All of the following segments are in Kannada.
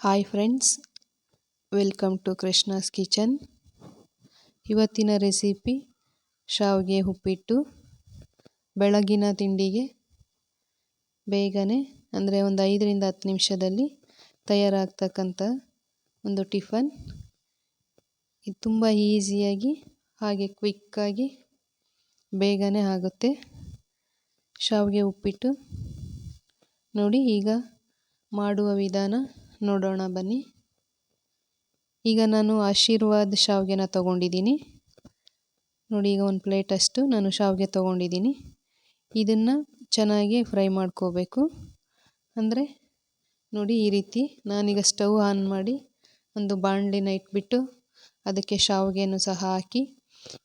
Hi friends welcome to Krishna's kitchen ಇವತ್ತಿನ ರೆಸಿಪಿ ಶಾವಿಗೆ ಉಪ್ಪಿಟ್ಟು, ಬೆಳಗಿನ ತಿಂಡಿಗೆ ಬೇಗನೆ ಅಂದರೆ ಒಂದು ಐದರಿಂದ ಹತ್ತು ನಿಮಿಷದಲ್ಲಿ ತಯಾರಾಗ್ತಕ್ಕಂಥ ಒಂದು ಟಿಫನ್. ಇದು ತುಂಬ ಈಸಿಯಾಗಿ ಹಾಗೆ ಕ್ವಿಕ್ಕಾಗಿ ಬೇಗನೆ ಆಗುತ್ತೆ. ಶಾವಿಗೆ ಉಪ್ಪಿಟ್ಟು ನೋಡಿ ಈಗ ಮಾಡುವ ವಿಧಾನ. ನೋಡೋಣ, ಬನ್ನಿ. ಈಗ ನಾನು ಆಶೀರ್ವಾದ್ ಶಾವಿಗೆನ ತೊಗೊಂಡಿದ್ದೀನಿ. ನೋಡಿ, ಈಗ ಒಂದು ಪ್ಲೇಟಷ್ಟು ನಾನು ಶಾವಿಗೆ ತೊಗೊಂಡಿದ್ದೀನಿ. ಇದನ್ನು ಚೆನ್ನಾಗಿ ಫ್ರೈ ಮಾಡ್ಕೋಬೇಕು. ಅಂದರೆ, ನೋಡಿ, ಈ ರೀತಿ ನಾನೀಗ ಸ್ಟವ್ ಆನ್ ಮಾಡಿ ಒಂದು ಬಾಣಲಿನ ಇಟ್ಬಿಟ್ಟು ಅದಕ್ಕೆ ಶಾವಿಗೆಯನ್ನು ಸಹ ಹಾಕಿ,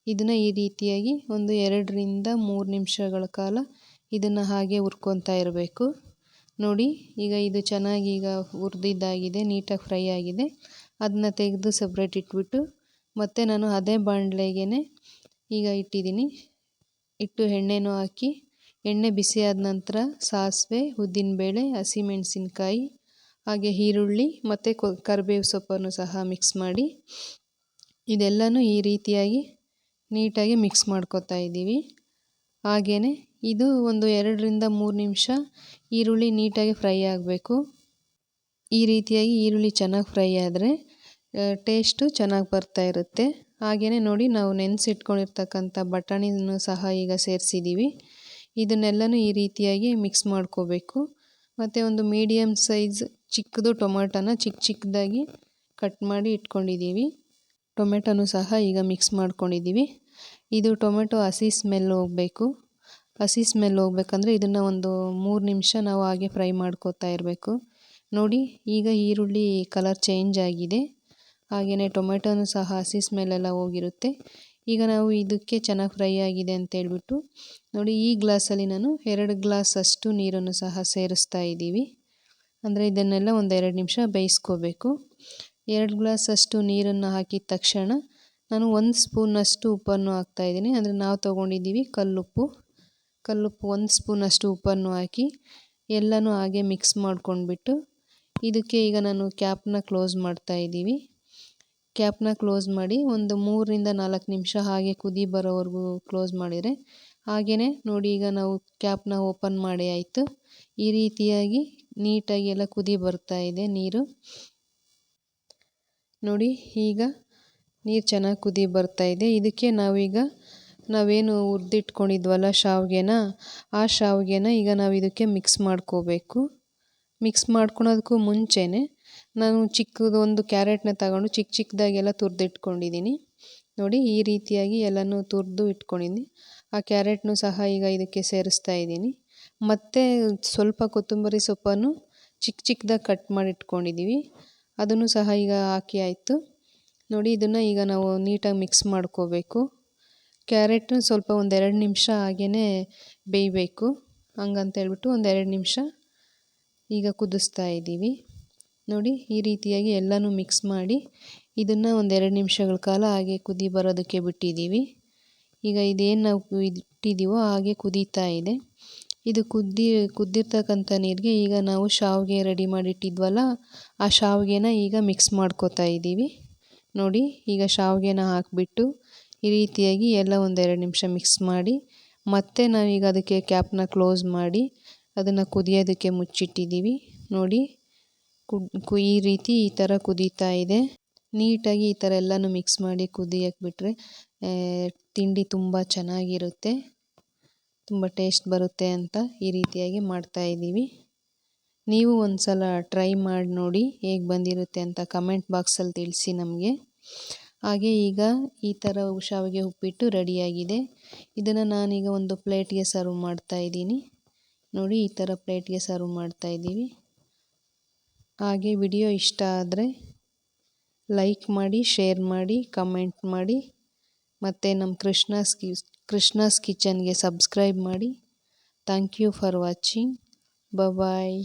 ಇದನ್ನು ಈ ರೀತಿಯಾಗಿ ಒಂದು ಎರಡರಿಂದ ಮೂರು ನಿಮಿಷಗಳ ಕಾಲ ಇದನ್ನು ಹಾಗೆ ಹುರ್ಕೊತಾ ಇರಬೇಕು. ನೋಡಿ, ಈಗ ಇದು ಚೆನ್ನಾಗಿ ಈಗ ಹುರಿದಿದ್ದಾಗಿದೆ, ನೀಟಾಗಿ ಫ್ರೈ ಆಗಿದೆ. ಅದನ್ನ ತೆಗೆದು ಸಪ್ರೇಟ್ ಇಟ್ಬಿಟ್ಟು, ಮತ್ತು ನಾನು ಅದೇ ಬಾಣಲೆಗೆ ಈಗ ಇಟ್ಟಿದ್ದೀನಿ. ಇಟ್ಟು ಎಣ್ಣೆನೂ ಹಾಕಿ, ಎಣ್ಣೆ ಬಿಸಿ ಆದ ನಂತರ ಸಾಸಿವೆ, ಉದ್ದಿನಬೇಳೆ, ಹಸಿಮೆಣಸಿನ್ಕಾಯಿ, ಹಾಗೆ ಈರುಳ್ಳಿ, ಮತ್ತು ಕರಿಬೇವು ಸೊಪ್ಪನ್ನು ಸಹ ಮಿಕ್ಸ್ ಮಾಡಿ, ಇದೆಲ್ಲನೂ ಈ ರೀತಿಯಾಗಿ ನೀಟಾಗಿ ಮಿಕ್ಸ್ ಮಾಡ್ಕೊತಾ ಇದ್ದೀವಿ. ಹಾಗೆಯೇ ಇದು ಒಂದು ಎರಡರಿಂದ ಮೂರು ನಿಮಿಷ ಈರುಳ್ಳಿ ನೀಟಾಗಿ ಫ್ರೈ ಆಗಬೇಕು. ಈ ರೀತಿಯಾಗಿ ಈರುಳ್ಳಿ ಚೆನ್ನಾಗಿ ಫ್ರೈ ಆದರೆ ಟೇಸ್ಟು ಚೆನ್ನಾಗಿ ಬರ್ತಾ ಇರುತ್ತೆ. ಹಾಗೆಯೇ ನೋಡಿ ನಾವು ನೆನೆಸಿಟ್ಕೊಂಡಿರ್ತಕ್ಕಂಥ ಬಟಾಣಿನೂ ಸಹ ಈಗ ಸೇರಿಸಿದ್ದೀವಿ ಇದನ್ನೆಲ್ಲನೂ ಈ ರೀತಿಯಾಗಿ ಮಿಕ್ಸ್ ಮಾಡ್ಕೋಬೇಕು. ಮತ್ತು ಒಂದು ಮೀಡಿಯಮ್ ಸೈಜ್ ಚಿಕ್ಕದು ಟೊಮಾಟೋನ ಚಿಕ್ಕ ಚಿಕ್ಕದಾಗಿ ಕಟ್ ಮಾಡಿ ಇಟ್ಕೊಂಡಿದ್ದೀವಿ ಟೊಮೆಟೊನೂ ಸಹ ಈಗ ಮಿಕ್ಸ್ ಮಾಡ್ಕೊಂಡಿದ್ದೀವಿ. ಇದು ಟೊಮೆಟೊ ಹಸಿ ಸ್ಮೆಲ್ ಹೋಗಬೇಕು. ಹಸಿ ಸ್ಮೆಲ್ ಹೋಗ್ಬೇಕಂದ್ರೆ ಇದನ್ನು ಒಂದು ಮೂರು ನಿಮಿಷ ನಾವು ಹಾಗೆ ಫ್ರೈ ಮಾಡ್ಕೋತಾ ಇರಬೇಕು. ನೋಡಿ, ಈಗ ಈರುಳ್ಳಿ ಕಲರ್ ಚೇಂಜ್ ಆಗಿದೆ. ಹಾಗೆಯೇ ಟೊಮೆಟೊನೂ ಸಹ ಹಸಿ ಸ್ಮೆಲ್ಲೆಲ್ಲ ಹೋಗಿರುತ್ತೆ. ಈಗ ನಾವು ಇದಕ್ಕೆ ಚೆನ್ನಾಗಿ ಫ್ರೈ ಆಗಿದೆ ಅಂತ ಹೇಳ್ಬಿಟ್ಟು, ನೋಡಿ ಈ ಗ್ಲಾಸಲ್ಲಿ ನಾನು ಎರಡು ಗ್ಲಾಸ್ ಅಷ್ಟು ನೀರನ್ನು ಸಹ ಸೇರಿಸ್ತಾ ಇದ್ದೀವಿ. ಅಂದರೆ ಇದನ್ನೆಲ್ಲ ಒಂದು ಎರಡು ನಿಮಿಷ ಬೇಯಿಸ್ಕೋಬೇಕು. ಎರಡು ಗ್ಲಾಸಷ್ಟು ನೀರನ್ನು ಹಾಕಿದ ತಕ್ಷಣ ನಾನು ಒಂದು ಸ್ಪೂನಷ್ಟು ಉಪ್ಪನ್ನು ಹಾಕ್ತಾಯಿದ್ದೀನಿ ಅಂದರೆ ನಾವು ತೊಗೊಂಡಿದ್ದೀವಿ ಕಲ್ಲುಪ್ಪು. ಕಲ್ಲುಪ್ಪು ಒಂದು ಸ್ಪೂನಷ್ಟು ಉಪ್ಪನ್ನು ಹಾಕಿ ಎಲ್ಲನೂ ಹಾಗೆ ಮಿಕ್ಸ್ ಮಾಡ್ಕೊಂಡ್ಬಿಟ್ಟು ಇದಕ್ಕೆ ಈಗ ನಾನು ಕ್ಯಾಪ್ನ ಕ್ಲೋಸ್ ಮಾಡ್ತಾ ಇದ್ದೀವಿ. ಕ್ಯಾಪ್ನ ಕ್ಲೋಸ್ ಮಾಡಿ ಒಂದು ಮೂರರಿಂದ ನಾಲ್ಕು ನಿಮಿಷ ಹಾಗೆ ಕುದಿ ಬರೋವರೆಗೂ ಕ್ಲೋಸ್ ಮಾಡಿದರೆ ಹಾಗೆಯೇ ನೋಡಿ ಈಗ ನಾವು ಕ್ಯಾಪ್ನ ಓಪನ್ ಮಾಡಿ ಆಯಿತು. ಈ ರೀತಿಯಾಗಿ ನೀಟಾಗಿ ಎಲ್ಲ ಕುದಿ ಬರ್ತಾ ಇದೆ ನೀರು. ನೋಡಿ, ಈಗ ನೀರು ಚೆನ್ನಾಗಿ ಕುದಿ ಬರ್ತಾ ಇದೆ. ಇದಕ್ಕೆ ನಾವೀಗ ನಾವೇನು ಉರ್ದಿಟ್ಕೊಂಡಿದ್ವಲ್ಲ ಶಾವಿಗೆನ, ಆ ಶಾವಿಗೆನ ಈಗ ನಾವು ಇದಕ್ಕೆ ಮಿಕ್ಸ್ ಮಾಡ್ಕೋಬೇಕು. ಮಿಕ್ಸ್ ಮಾಡ್ಕೊಳೋದಕ್ಕೂ ಮುಂಚೆನೇ ನಾನು ಚಿಕ್ಕದು ಒಂದು ಕ್ಯಾರೆಟ್ನ ತಗೊಂಡು ಚಿಕ್ಕ ಚಿಕ್ಕದಾಗೆಲ್ಲ ತುರಿದಿಟ್ಕೊಂಡಿದ್ದೀನಿ ನೋಡಿ, ಈ ರೀತಿಯಾಗಿ ಎಲ್ಲನೂ ತುರಿದು ಇಟ್ಕೊಂಡಿದ್ದೀನಿ ಆ ಕ್ಯಾರೆಟ್ನು ಸಹ ಈಗ ಇದಕ್ಕೆ ಸೇರಿಸ್ತಾ ಇದ್ದೀನಿ ಮತ್ತು ಸ್ವಲ್ಪ ಕೊತ್ತಂಬರಿ ಸೊಪ್ಪನ್ನು ಚಿಕ್ಕ ಚಿಕ್ಕದಾಗಿ ಕಟ್ ಮಾಡಿ ಇಟ್ಕೊಂಡಿದ್ದೀವಿ ಅದನ್ನು ಸಹ ಈಗ ಹಾಕಿ ಆಯಿತು. ನೋಡಿ, ಇದನ್ನು ಈಗ ನಾವು ನೀಟಾಗಿ ಮಿಕ್ಸ್ ಮಾಡ್ಕೋಬೇಕು. ಕ್ಯಾರೆಟ್ನ ಸ್ವಲ್ಪ ಒಂದೆರಡು ನಿಮಿಷ ಹಾಗೇ ಬೇಯಬೇಕು. ಹಂಗಂತ ಹೇಳ್ಬಿಟ್ಟು ಒಂದೆರಡು ನಿಮಿಷ ಈಗ ಕುದಿಸ್ತಾ ಇದ್ದೀವಿ. ನೋಡಿ, ಈ ರೀತಿಯಾಗಿ ಎಲ್ಲನೂ ಮಿಕ್ಸ್ ಮಾಡಿ ಇದನ್ನು ಒಂದೆರಡು ನಿಮಿಷಗಳ ಕಾಲ ಹಾಗೆ ಕುದಿ ಬರೋದಕ್ಕೆ ಬಿಟ್ಟಿದ್ದೀವಿ. ಈಗ ಇದೇನು ನಾವು ಇಟ್ಟಿದ್ದೀವೋ ಹಾಗೆ ಕುದೀತಾ ಇದೆ. ಇದು ಕುದ್ದಿ, ಕುದ್ದಿರ್ತಕ್ಕಂಥ ನೀರಿಗೆ ಈಗ ನಾವು ಶಾವಿಗೆ ರೆಡಿ ಮಾಡಿಟ್ಟಿದ್ವಲ್ಲ, ಆ ಶಾವಿಗೆನ ಈಗ ಮಿಕ್ಸ್ ಮಾಡ್ಕೋತಾ ಇದ್ದೀವಿ. ನೋಡಿ, ಈಗ ಶಾವಿಗೆನ ಹಾಕಿಬಿಟ್ಟು ಈ ರೀತಿಯಾಗಿ ಎಲ್ಲ ಒಂದೆರಡು ನಿಮಿಷ ಮಿಕ್ಸ್ ಮಾಡಿ, ಮತ್ತೆ ನಾವೀಗ ಅದಕ್ಕೆ ಕ್ಯಾಪ್ನ ಕ್ಲೋಸ್ ಮಾಡಿ, ಅದನ್ನು ಕುದಿಯೋದಕ್ಕೆ ಮುಚ್ಚಿಟ್ಟಿದ್ದೀವಿ. ನೋಡಿ ಕು, ಈ ರೀತಿ ಈ ಥರ ಕುದೀತಾ ಇದೆ. ನೀಟಾಗಿ ಈ ಥರ ಎಲ್ಲನೂ ಮಿಕ್ಸ್ ಮಾಡಿ ಕುದಿಯಕ್ಕೆ ಬಿಟ್ಟರೆ ತಿಂಡಿ ತುಂಬ ಚೆನ್ನಾಗಿರುತ್ತೆ. ತುಂಬ ಟೇಸ್ಟ್ ಬರುತ್ತೆ ಅಂತ ಈ ರೀತಿಯಾಗಿ ಮಾಡ್ತಾ ಇದ್ದೀವಿ. ನೀವು ಒಂದು ಸಲ ಟ್ರೈ ಮಾಡಿ ನೋಡಿ ಹೇಗೆ ಬಂದಿರುತ್ತೆ ಅಂತ ಕಮೆಂಟ್ ಬಾಕ್ಸಲ್ಲಿ ತಿಳಿಸಿ ನಮಗೆ. ಹಾಗೆ ಈಗ ಈ ಥರ ಹುಷಾವಿಗೆ ಉಪ್ಪಿಟ್ಟು ರೆಡಿಯಾಗಿದೆ. ಇದನ್ನು ನಾನೀಗ ಒಂದು ಪ್ಲೇಟ್ಗೆ ಸರ್ವ್ ಮಾಡ್ತಾ ಇದ್ದೀನಿ. ನೋಡಿ, ಈ ಥರ ಪ್ಲೇಟ್ಗೆ ಸರ್ವ್ ಮಾಡ್ತಾ ಇದ್ದೀವಿ. ಹಾಗೆ ವಿಡಿಯೋ ಇಷ್ಟ ಆದರೆ ಲೈಕ್ ಮಾಡಿ, ಶೇರ್ ಮಾಡಿ, ಕಮೆಂಟ್ ಮಾಡಿ. ಮತ್ತು ನಮ್ಮ ಕೃಷ್ಣ ಕಿ ಕೃಷ್ಣಾಸ್ ಕಿಚನ್ಗೆ ಸಬ್ಸ್ಕ್ರೈಬ್ ಮಾಡಿ. Thank you for watching. Bye